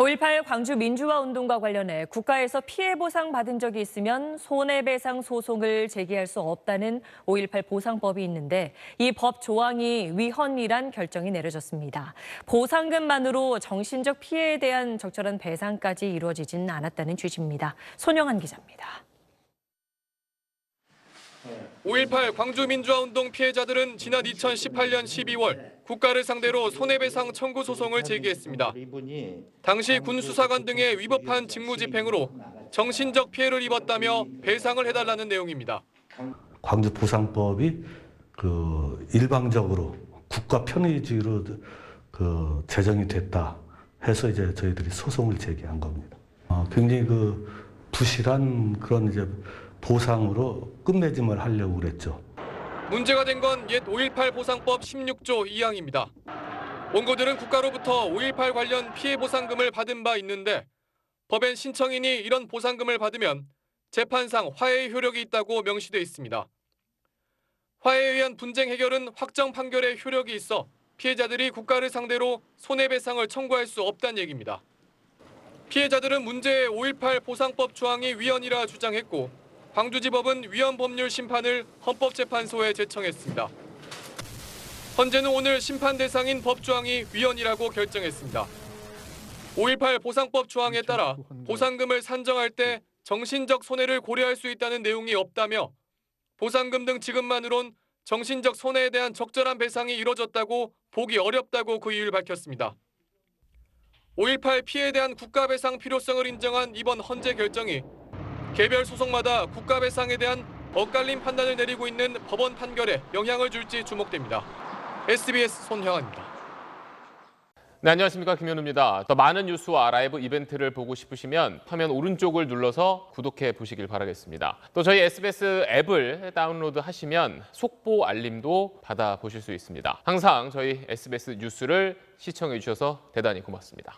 5.18 광주 민주화 운동과 관련해 국가에서 피해 보상 받은 적이 있으면 손해배상 소송을 제기할 수 없다는 5.18 보상법이 있는데 이 법 조항이 위헌이란 결정이 내려졌습니다. 보상금만으로 정신적 피해에 대한 적절한 배상까지 이루어지지는 않았다는 취지입니다. 손영한 기자입니다. 5.18 광주 민주화운동 피해자들은 지난 2018년 12월 국가를 상대로 손해배상 청구 소송을 제기했습니다. 당시 군 수사관 등의 위법한 직무 집행으로 정신적 피해를 입었다며 배상을 해달라는 내용입니다. 광주 보상법이 그 일방적으로 국가 편의주의로 그 제정이 됐다 해서 이제 저희들이 소송을 제기한 겁니다. 어, 굉장히 그 부실한 그런 이제 보상으로 끝맺음을 하려고 그랬죠. 문제가 된 건 옛 5.18 보상법 16조 2항입니다. 원고들은 국가로부터 5.18 관련 피해 보상금을 받은 바 있는데 법엔 신청인이 이런 보상금을 받으면 재판상 화해의 효력이 있다고 명시돼 있습니다. 화해에 의한 분쟁 해결은 확정 판결의 효력이 있어 피해자들이 국가를 상대로 손해배상을 청구할 수 없다는 얘기입니다. 피해자들은 문제의 5.18 보상법 조항이 위헌이라 주장했고 광주지법은 위헌 법률 심판을 헌법재판소에 제청했습니다. 헌재는 오늘 심판 대상인 법 조항이 위헌이라고 결정했습니다. 5.18 보상법 조항에 따라 보상금을 산정할 때 정신적 손해를 고려할 수 있다는 내용이 없다며 보상금 등 지급만으론 정신적 손해에 대한 적절한 배상이 이뤄졌다고 보기 어렵다고 그 이유를 밝혔습니다. 5.18 피해에 대한 국가 배상 필요성을 인정한 이번 헌재 결정이 개별 소송마다 국가 배상에 대한 엇갈린 판단을 내리고 있는 법원 판결에 영향을 줄지 주목됩니다. SBS 손형아입니다. 네, 안녕하십니까 김현우입니다. 더 많은 뉴스와 라이브 이벤트를 보고 싶으시면 화면 오른쪽을 눌러서 구독해 보시길 바라겠습니다. 또 저희 SBS 앱을 다운로드 하시면 속보 알림도 받아 보실 수 있습니다. 항상 저희 SBS 뉴스를 시청해 주셔서 대단히 고맙습니다.